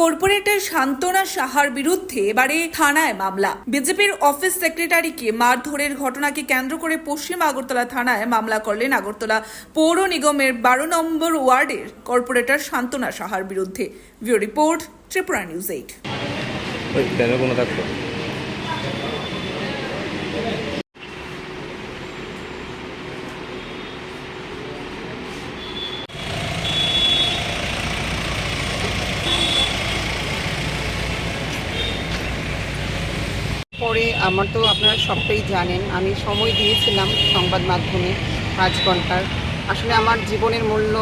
Corporator শান্তনা সাহার বিরুদ্ধে এবারে থানায় মামলা। বিজেপির অফিস সেক্রেটারিকে মারধরের ঘটনাকে কেন্দ্র করে পশ্চিম আগরতলা থানায় মামলা করলেন আগরতলা পৌর নিগমের বারো নম্বর ওয়ার্ডের কর্পোরেটর সান্ত্বনা সাহার বিরুদ্ধে। VO report Tripura news eight. পরে আমার তো আপনারা সবটাই জানেন, আমি সময় দিয়েছিলাম সংবাদ মাধ্যমে পাঁচ ঘণ্টার। আসলে আমার জীবনের মূল্য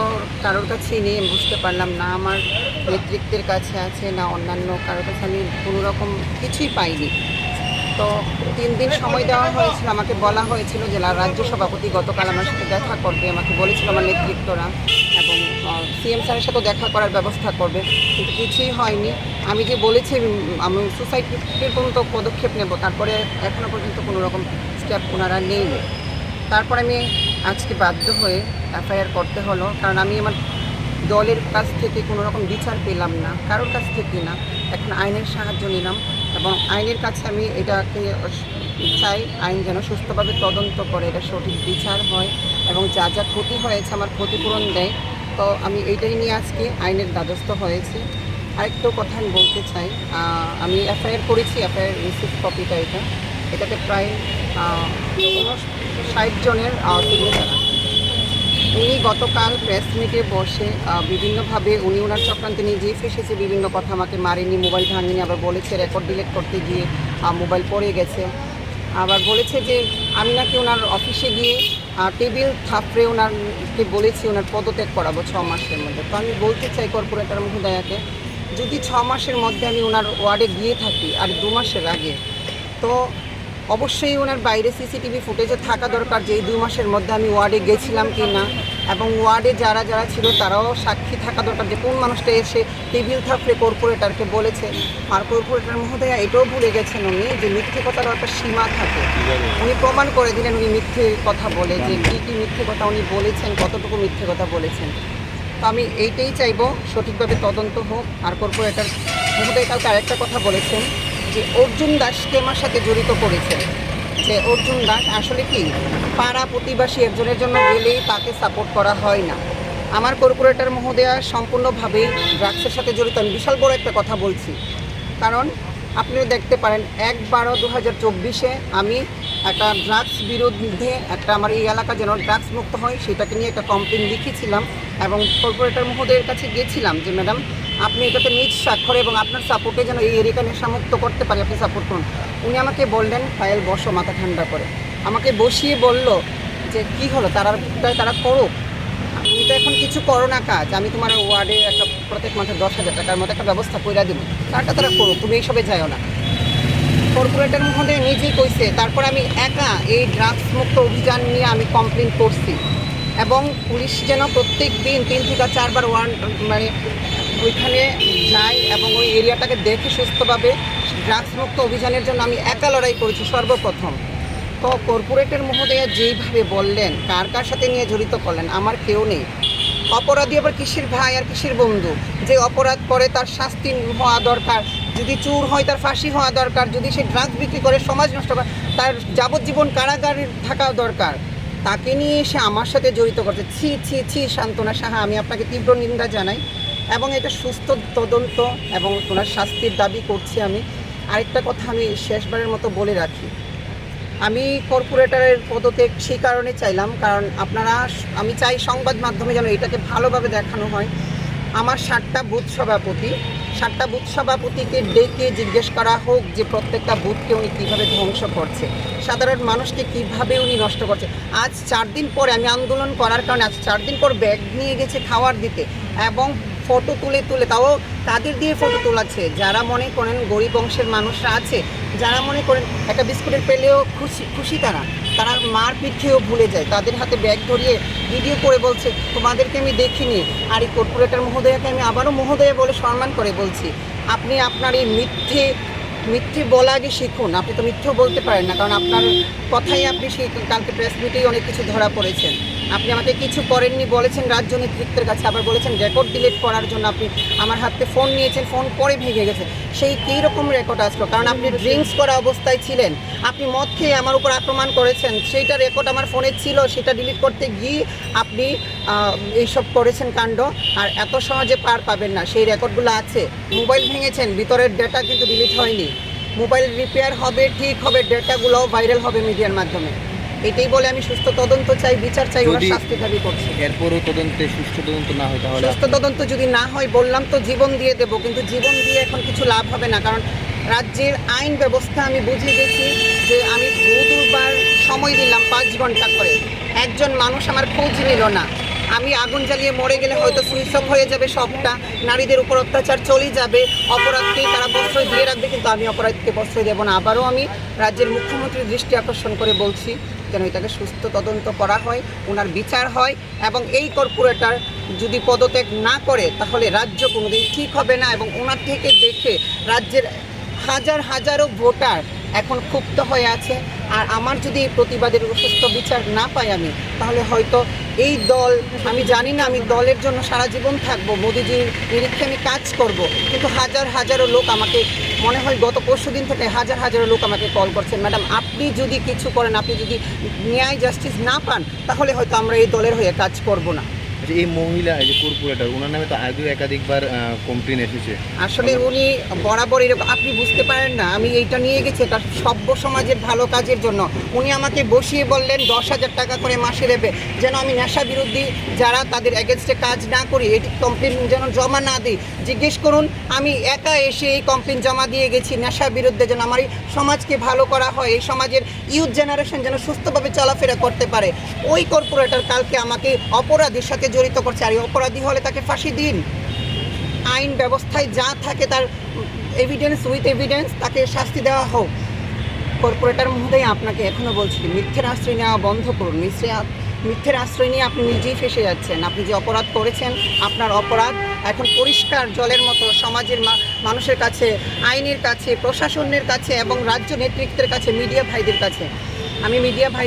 কারোর কাছেই নেই বুঝতে পারলাম না। আমার নেতৃত্বের কাছে আছে না অন্যান্য কারোর কাছে, আমি কোনো রকম কিছুই পাইনি। তো তিন দিন সময় দেওয়া হয়েছিল, আমাকে বলা হয়েছিল যে রাজ্য সভাপতি গতকাল আমার সাথে দেখা করবে, আমাকে বলেছিল আমার নেতৃত্বরা এবং সিএম স্যারের সাথেও দেখা করার ব্যবস্থা করবে, কিন্তু কিছুই হয়নি। আমি যে বলেছি, আমি সোসাইটির পর্যন্ত পদক্ষেপ নেব, তারপরে এখনও পর্যন্ত কোনো রকম স্টেপ ওনারা নেই তারপর আমি আজকে বাধ্য হয়ে এফআইআর করতে হলো, কারণ আমি আমার দলের কাছ থেকে কোনো রকম বিচার পেলাম না, কারোর কাছ থেকে না, এখন আইনের সাহায্য নিলাম। এবং আইনের কাছে আমি এটাকে চাই আইন যেন সুস্থভাবে তদন্ত করে, এটা সঠিক বিচার হয় এবং যা যা ক্ষতি হয়েছে আমার ক্ষতিপূরণ দেয়। তো আমি এইটাই নিয়ে আজকে আইনের দ্বাদস্থ হয়েছি। আরেকটু কথা আমি বলতে চাই আমি এফআইআর করেছি, এফআইআর রিসিভ কপিটা এটা। এটাতে প্রায় ষাট জনের সিগনেচার আছে। উনি গতকাল প্রেস মিটে বসে বিভিন্নভাবে উনি ওনার চক্রান্তে নিজেই ফেসেছে বিভিন্ন কথা আমাকে মারেনি মোবাইল ভাঙেনি, আবার বলেছে রেকর্ড ডিলিট করতে গিয়ে মোবাইল পড়ে গেছে। আবার বলেছে যে আমি নাকি ওনার অফিসে গিয়ে টেবিল থাপড়ে ওনারকে বলেছি ওনার পদত্যাগ করাবো ছ মাসের মধ্যে। তো আমি বলতে চাই কর্পোরেটর মহোদয়াকে, যদি ছ মাসের মধ্যে আমি ওনার ওয়ার্ডে গিয়ে থাকি, আর দু মাসের আগে, তো অবশ্যই ওনার বাইরে সিসিটিভি ফুটেজে থাকা দরকার যে দুই মাসের মধ্যে আমি ওয়ার্ডে গেছিলাম কি না। এবং ওয়ার্ডে যারা যারা ছিল তারাও সাক্ষী থাকা দরকার যে কোন মানুষটা এসে টেবিল থাকলে কর্পোরেটরকে বলেছে। আর কর্পোরেটর মহোদয়া, এটাও ভুলে গেছেন উনি যে মিথ্যে কথার একটা সীমা থাকে। উনি প্রমাণ করে দিলেন উনি মিথ্যে কথা বলে যে কী কী মিথ্যে কথা উনি বলেছেন, কতটুকু মিথ্যে কথা বলেছেন। তো আমি এইটাই চাইব সঠিকভাবে তদন্ত হোক। আর কর্পোরেটর মহোদয় কালকে আরেকটা কথা বলেছেন। যে অর্জুন দাসকে আমার সাথে জড়িত করেছে। যে অর্জুন দাস আসলে কি? পাড়া প্রতিবাসী একজনের জন্য গেলেই তাকে সাপোর্ট করা হয় না। আমার কর্পোরেটর মহোদয়া সম্পূর্ণভাবেই ড্রাগসের সাথে জড়িত। আমি বিশাল বড় একটা কথা বলছি। কারণ আপনিও দেখতে পারেন এক বারো দু হাজার চব্বিশে আমি একটা ড্রাগস বিরুদ্ধে একটা আমার এই এলাকা যেন ড্রাগস মুক্ত হয়, সেটাকে নিয়ে একটা কমপ্লেন লিখেছিলাম এবং কর্পোরেটর মহোদয়ের কাছে গেছিলাম যে, ম্যাডাম আপনি এটাতে নিজ স্বাক্ষর এবং আপনার সাপোর্টে যেন এই এরিয়াটা নেশামুক্ত করতে পারি, আপনি সাপোর্ট করুন। উনি আমাকে বললেন, ফাইল বসো, মাথা ঠান্ডা করে। আমাকে বসিয়ে বলল যে, কি হলো? তারা তারা করুক। তুমি তো এখন কিছু করো না কাজ। আমি তোমার ওয়ার্ডে একটা প্রত্যেক মাসে দশ হাজার টাকার মতো একটা ব্যবস্থা করে দেবো। তারটা তারা করো তুমি এইসবে যাও না। কর্পোরেটর মহোদয় নিজেই কইছে, তারপর আমি একা এই ড্রাগস মুক্ত অভিযান নিয়ে আমি কমপ্লেন করছি। এবং পুলিশ যেন প্রত্যেক দিন তিন থেকে চারবার ওয়ান মানে ওইখানে যাই এবং ওই এরিয়াটাকে দেখে সুস্থভাবে ড্রাগস মুক্ত অভিযানের জন্য আমি একা লড়াই করেছি সর্বপ্রথম। তো কর্পোরেটের মহোদয়া যেইভাবে বললেন, কার কার সাথে নিয়ে জড়িত করলেন, আমার কেউ নেই। অপরাধী আবার কিসের ভাই আর কিসের বন্ধু? যে অপরাধ করে তার শাস্তি হওয়া দরকার, যদি চুর হয় তার ফাঁসি হওয়া দরকার, যদি সে ড্রাগস বিক্রি করে সমাজ নষ্ট করে, তার যাবজ্জীবন কারাগারে থাকা দরকার। তাকে নিয়ে এসে আমার সাথে জড়িত করছে। ছি ছি ছি শান্তনা সাহা, আমি আপনাকে তীব্র নিন্দা জানাই। এবং এটা সুস্থ তদন্ত এবং ওনার শাস্তির দাবি করছি আমি। আরেকটা কথা আমি শেষবারের মতো বলে রাখি। আমি কর্পোরেটরের পদত্যাগ সেই কারণে চাইলাম, কারণ আপনারা আমি চাই সংবাদ মাধ্যমে যেন এটাকে ভালোভাবে দেখানো হয়। আমার সাতটা বুথ সভাপতি, সাতটা বুথ সভাপতিকে ডেকে জিজ্ঞেস করা হোক যে প্রত্যেকটা বুথকে উনি কীভাবে ধ্বংস করছে, সাধারণ মানুষকে কীভাবে উনি নষ্ট করছে। আজ চার দিন পরে আমি আন্দোলন করার কারণে, আজ চার দিন পর ব্যাগ নিয়ে গেছে খাওয়ার দিতে এবং ফটো তুলে তুলে, তাও তাদের দিয়ে ফটো তোলাচ্ছে। যারা মনে করেন গরিব অংশের মানুষরা আছে, যারা মনে করেন একটা বিস্কুটের পেলেও খুশি খুশি তারা। তারা মার পিঠেও ভুলে যায়। তাদের হাতে ব্যাগ ধরিয়ে ভিডিও করে বলছে, তোমাদেরকে আমি দেখিনি। আর এই কর্পোরেটর মহোদয়াকে আমি আবারও মহোদয়া বলে সম্মান করে বলছি। আপনি আপনার এই মিথ্যে মিথ্যে বলা আগে শিখুন। আপনি তো মিথ্যেও বলতে পারেন না। কারণ আপনার কথাই আপনি সেই কালকে প্রেস মিটেই অনেক কিছু ধরা পড়েছেন। আপনি আমাকে কিছু করেননি, বলেছেন রাজ্য নেতৃত্বের কাছে, আবার বলেছেন রেকর্ড ডিলিট করার জন্য আপনি আমার হাতে ফোন নিয়েছেন ফোন পরে ভেঙে গেছে। সেই কী রকম রেকর্ড আসলো? কারণ আপনি ড্রিঙ্কস করা অবস্থায় ছিলেন, আপনি মদ খেয়ে আমার উপর আক্রমণ করেছেন, সেইটা রেকর্ড আমার ফোনে ছিল, সেটা ডিলিট করতে গিয়ে আপনি এইসব করেছেন কাণ্ড, আর এত সহজে পার পাবেন না। সেই রেকর্ডগুলো আছে। মোবাইল ভেঙেছেন, ভিতরের ডেটা কিন্তু ডিলিট হয়নি। মোবাইল রিপেয়ার হবে, ঠিক হবে ডেটাগুলো ভাইরাল হবে মিডিয়ার মাধ্যমে। এটাই বলে আমি সুস্থ তদন্ত চাই বিচার চাই ওরা শাস্তি দাবি করছে। এরপরও তদন্তে সুস্থ তদন্ত না হয় তাহলে সুস্থ তদন্ত যদি না হয় বললাম তো জীবন দিয়ে দেব কিন্তু জীবন দিয়ে এখন কিছু লাভ হবে না কারণ রাজ্যের আইন ব্যবস্থা আমি বুঝে গেছি যে আমি দু দুবার সময় দিলাম পাঁচ ঘণ্টা করে। একজন মানুষ আমার খোঁজ নিল না। আমি আগুন জ্বালিয়ে মরে গেলে হয়তো সুইচ হয়ে যাবে সবটা। নারীদের উপর অত্যাচার চলে যাবে। অপরাধকে তারা প্রশ্রয় দিয়ে রাখবে, কিন্তু আমি অপরাধকে প্রশ্রয় দেবো না। আবারও আমি রাজ্যের মুখ্যমন্ত্রীর দৃষ্টি আকর্ষণ করে বলছি যেন এটাকে সুস্থ তদন্ত করা হয়, ওনার বিচার হয় এবং এই কর্পোরেটর যদি পদত্যাগ না করে, তাহলে রাজ্য কোনোদিন ঠিক হবে না এবং ওনার থেকে দেখে রাজ্যের হাজার হাজারো ভোটার এখন ক্ষুব্ধ হয়ে আছে। আর আমার যদি এই প্রতিবাদের সুস্থ বিচার না পাই আমি, তাহলে হয়তো এই দল, আমি জানি না আমি দলের জন্য সারা জীবন থাকব, মোদিজির নিরীক্ষে আমি কাজ করব। কিন্তু হাজার হাজারো লোক আমাকে, মনে হয় গত পরশু দিন থেকে হাজার হাজারো লোক আমাকে কল করছেন, ম্যাডাম, আপনি যদি কিছু করেন, আপনি যদি ন্যায় জাস্টিস না পান, তাহলে হয়তো আমরা এই দলের হয়ে কাজ করব না। আচ্ছা, এই মহিলা এই যে কর্পোরেটর ওনার নামে তো আগেও একাধিকবার কমপ্লেন এসেছে। আসলে উনি বরাবর এরকম আপনি বুঝতে পারেন না আমি এইটা নিয়ে গেছি এটা সভ্য সমাজের ভালো কাজের জন্য। উনি আমাকে বসিয়ে বললেন দশ হাজার টাকা করে মাসে দেবে। যেন আমি নেশা বিরোধী যারা তাদের এগেনস্টে কাজ না করি এটি কমপ্লেন যেন জমা না দিই। জিজ্ঞেস করুন আমি একা এসে এই কমপ্লেন জমা দিয়ে গেছি নেশার বিরুদ্ধে যেন আমার এই সমাজকে ভালো করা হয় এই সমাজের ইউথ জেনারেশন যেন সুস্থভাবে চলাফেরা করতে পারে। ওই কর্পোরেটর কালকে আমাকে অপরাধের সাথে জড়িত করছে। আর অপরাধী হলে তাকে ফাঁসি দিন। আইন ব্যবস্থায় যা থাকে তার এভিডেন্স উইথ এভিডেন্স তাকে শাস্তি দেওয়া হোক। কর্পোরেটর মহোদয়, আপনাকে এখনও বলছি মিথ্যের আশ্রয় নেওয়া বন্ধ করুন। মিথ্যে মিথ্যের আশ্রয় নিয়ে আপনি নিজেই ফেসে যাচ্ছেন। আপনি যে অপরাধ করেছেন, আপনার অপরাধ এখন পরিষ্কার জলের মতো সমাজের মানুষের কাছে, আইনের কাছে, প্রশাসনের কাছে এবং রাজ্য নেতৃত্বের কাছে মিডিয়া ভাইদের কাছে। আমি মিডিয়া ভাই